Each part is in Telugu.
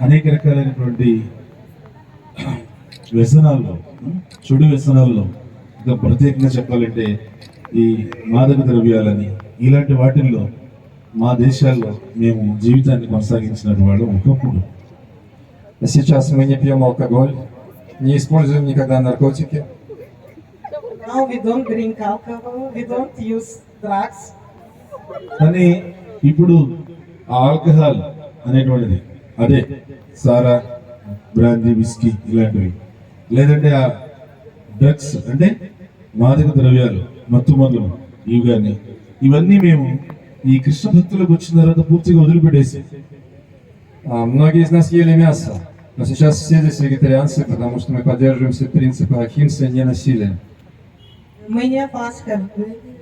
అనేక రకాలైనటువంటి వ్యసనాల్లో చెడు వ్యసనాల్లో ఇంకా ప్రత్యేకంగా చెప్పాలంటే ఈ మాదక ద్రవ్యాలని ఇలాంటి వాటిల్లో మా దేశాల్లో మేము జీవితాన్ని కొనసాగించిన వాళ్ళు ఒకప్పుడు Сейчас мы не пьем алкоголь, не используем никогда наркотики. Now we don't drink alcohol, we don't use drugs, కానీ ఇప్పుడు ఆ ఆల్కహాల్ అనేటువంటిది అదే సారా బ్రాందీ విస్కీ ఇలాంటివి లేదంటే ఆ డ్రగ్స్ అంటే మాదక ద్రవ్యాలు మత్తు మందులు ఇవి కానీ ఇవన్నీ మేము ఈ కృష్ణ భక్తులకు వచ్చిన తర్వాత పూర్తిగా వదిలిపెట్టేసి А, Многие из нас ели мясо, но сейчас все здесь вегетарианцы, потому что мы поддерживаем все принципы ахимсы и ненасилия. Many of us have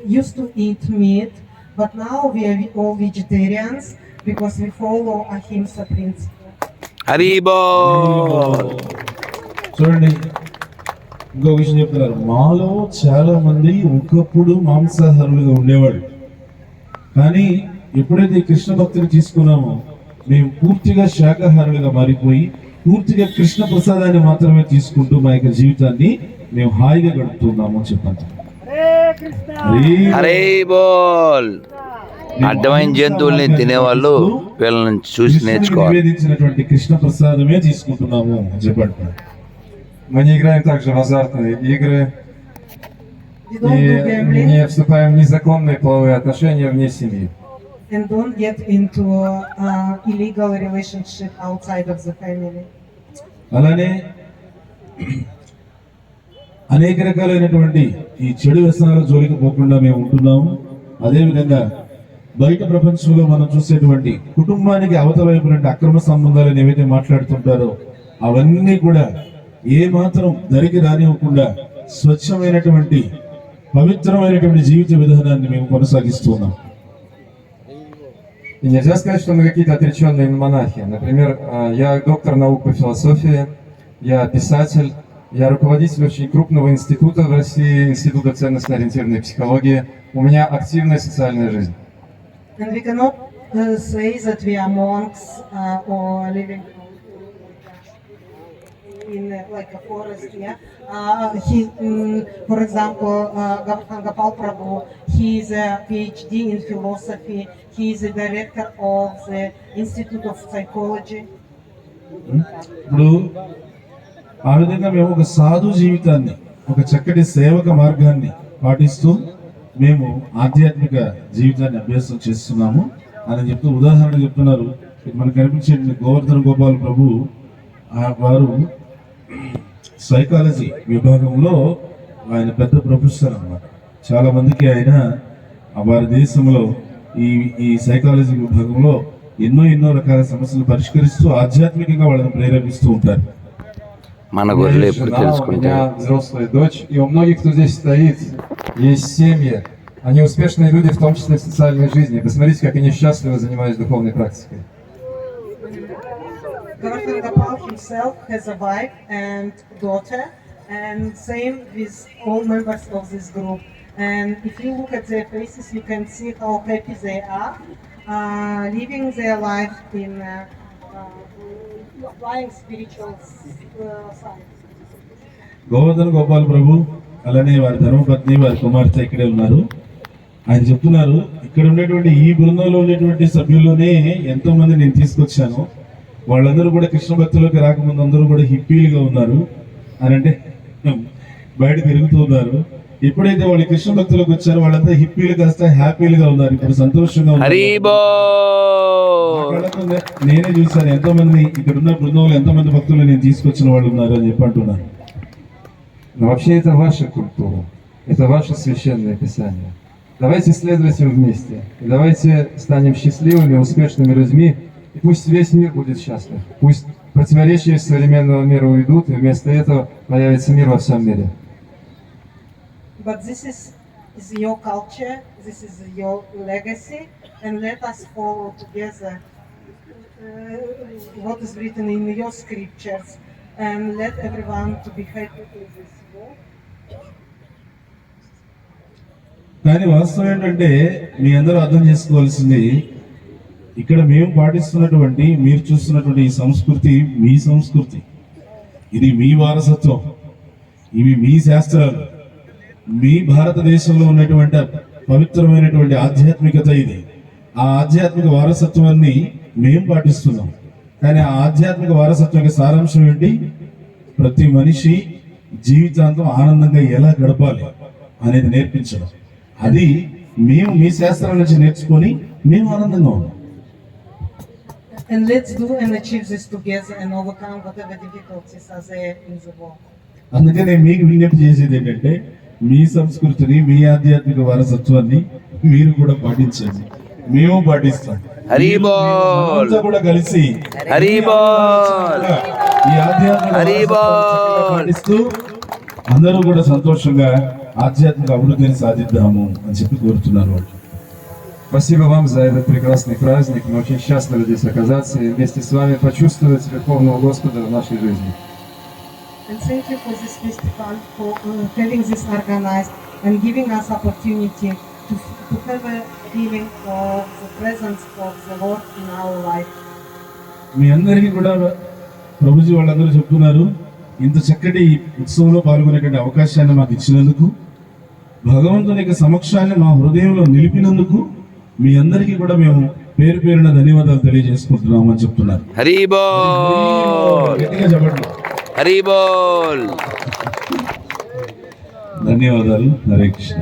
used to eat meat, but now we are all vegetarians because we follow Ahimsa principle. హరిబో చూడండి ఇంకో విషయం చెప్తున్నారు. మాలో చాలా మంది ఒకప్పుడు మాంసాహారులుగా ఉండేవాడు కానీ ఎప్పుడైతే కృష్ణ భక్తిని తీసుకున్నామో మేము పూర్తిగా శాకాహారులుగా మారిపోయి పూర్తిగా కృష్ణ ప్రసాదాన్ని మాత్రమే తీసుకుంటూ మా యొక్క జీవితాన్ని మేము హాయిగా గడుపుతున్నాము అని చెప్పండి. హరి హరే బోల్! అడ్డమైన జంతువుల్ని తినేవాళ్ళు వీళ్ళని చూసి కృష్ణుడికి నేర్చుకోవాలి నివేదించినటువంటి కృష్ణ ప్రసాదమే తీసుకుంటున్నాము అని చెప్పండి Мы не играем также в азартные игры We don't do и gambling не вступаем в незаконные половые отношения вне семьи. and don't get into uh, illegal relationship outside of the family. అలానే అనేక రకాలైనటువంటి ఈ చెడు వ్యసనాల జోలికి పోకుండా మేము ఉంటున్నాము అదేవిధంగా బయట ప్రపంచంలో మనం చూసేటువంటి కుటుంబానికి అవతల వైపునంటే అక్రమ సంబంధాలను ఏవైతే మాట్లాడుతుంటారో అవన్నీ కూడా ఏ మాత్రం దరికి రానివ్వకుండా స్వచ్ఛమైనటువంటి పవిత్రమైనటువంటి జీవిత విధానాన్ని మేము కొనసాగిస్తున్నాం И нельзя сказать, что мы какие-то отреченные монахи. Например, э, я доктор наук по философии, я писатель, я руководитель очень крупного института в России, Института ценностно-ориентированной психологии. У меня активная социальная жизнь. And we cannot uh, say that we are monks uh, or living in uh, like a forest. Yeah, uh, he, um, for example, uh, Gopal Prabhu. He is a PhD in philosophy. He is the director of the Institute of Psychology. ఇప్పుడు ఆ విధంగా మేము ఒక సాధు జీవితాన్ని ఒక చక్కటి సేవక మార్గాన్ని పాటిస్తూ మేము ఆధ్యాత్మిక జీవితాన్ని అభ్యాసం చేస్తున్నాము. అని చెప్తూ ఉదాహరణ చెప్తున్నారు. మనకు కనిపించే గోవర్ధన గోపాల్ ప్రభు వారు సైకాలజీ విభాగంలో ఆయన పెద్ద ప్రొఫెసర్ అనమాట చాలా మందికి ఆయన వారి దేశంలో ఈ ఈ సైకాలజీ విభాగంలో ఎన్నో ఎన్నో రకాల సమస్యలు పరిష్కరిస్తూ ఆధ్యాత్మికంగా వాళ్ళని ప్రేరేపిస్తూ ఉంటారు. మన గొర్రెలు ఎప్పుడు తెలుసుకుంటే есть семьи, они успешные люди, в том числе в социальной жизни. Посмотрите, как они счастливо занимаются духовной практикой. Gordon Gopal himself has a wife and daughter, and same with all members of this group. And if you look at their faces, you can see how happy they are, uh, living their life in uh, uh, applying spiritual uh, science. Govardhan Gopal Prabhu అలానే వారి ధర్మపత్ని వారి కుమార్తె ఇక్కడే ఉన్నారు. ఆయన చెప్తున్నారు ఇక్కడ ఉండేటువంటి ఈ బృందంలో ఉండేటువంటి సభ్యుల్లోనే ఎంతో మంది నేను తీసుకొచ్చాను. వాళ్ళందరూ కూడా కృష్ణ భక్తులకు రాకముందు అందరూ కూడా హిప్పీలుగా ఉన్నారు. అని అంటే బయట తిరుగుతూ ఉన్నారు. ఎప్పుడైతే వాళ్ళు కృష్ణ భక్తులకు వచ్చారో వాళ్ళంతా హిప్పీలు కాస్త హ్యాపీలుగా ఉన్నారు. ఇప్పుడు సంతోషంగా నేనే చూశాను. ఎంతో మంది ఇక్కడ ఉన్న బృందంలో ఎంతో మంది భక్తులు నేను తీసుకొచ్చిన వాళ్ళు ఉన్నారు అని చెప్పి అంటున్నాను Но вообще это ваша культура, это ваше священное писание. Давайте исследовать его вместе. И давайте станем счастливыми, успешными людьми. И пусть весь мир будет счастлив. Пусть противоречия современного мира уйдут, и вместо этого появится мир во всем мире. But this is, is your culture, this is your legacy, and let us follow together uh, what is written in your scriptures, and let everyone to be happy with this కానీ వాస్తవం ఏంటంటే మీ అందరూ అర్థం చేసుకోవాల్సింది ఇక్కడ మేము పాటిస్తున్నటువంటి మీరు చూస్తున్నటువంటి ఈ సంస్కృతి మీ సంస్కృతి. ఇది మీ వారసత్వం. ఇవి మీ శాస్త్రాలు. మీ భారతదేశంలో ఉన్నటువంటి పవిత్రమైనటువంటి ఆధ్యాత్మికత ఇది. ఆ ఆధ్యాత్మిక వారసత్వాన్ని మేము పాటిస్తున్నాం. కానీ ఆ ఆధ్యాత్మిక వారసత్వం యొక్క సారాంశం ఏంటి? ప్రతి మనిషి జీవితాంతం ఆనందంగా ఎలా గడపాలి అనేది నేర్పించడం. అది మేము మీ శాస్త్రాల నుంచి నేర్చుకొని మేము ఆనందంగా ఉన్నాం. And let's do and achieve this together and overcome whatever difficulties are there in the world. అందుకనే మీకు విజ్ఞప్తి చేసేది ఏంటంటే మీ సంస్కృతిని మీ ఆధ్యాత్మిక వారసత్వాన్ని మీరు కూడా పాటించండి. మేము పాటిస్తాం. హరి మీరు- బోల్. మనమంతా కూడా కలిసి హరి బోల్. ఈ ఆధ్యాత్మిక హరి వారసత్వాన్ని చక్కగా బోల్. పాటిస్తూ అందరూ కూడా సంతోషంగా ఆధ్యాత్మిక అభివృద్ధిని సాధిద్దాము అని చెప్పి కోరుతున్నారు వాళ్ళు Спасибо вам за этот прекрасный праздник. Мы очень счастливы здесь оказаться и вместе с вами почувствовать Верховного Господа в нашей жизни. And thank you for this festival, for uh, having this organized and giving us opportunity to, to have a feeling of the presence of the Lord in our life. మీ అందరికీ కూడా ప్రభుజీ వాళ్ళందరూ చెప్తున్నారు ఇంత చక్కటి ఉత్సవంలో పాల్గొనేటువంటి అవకాశాన్ని మాకు ఇచ్చినందుకు భగవంతుని యొక్క సమక్షాన్ని మా హృదయంలో నిలిపినందుకు మీ అందరికీ కూడా మేము పేరు పేరున ధన్యవాదాలు తెలియజేసుకుంటున్నాము అని చెప్తున్నారు. హరి బోల్! గట్టిగా చెప్పండి. హరి బోల్! ధన్యవాదాలు. హరే కృష్ణ.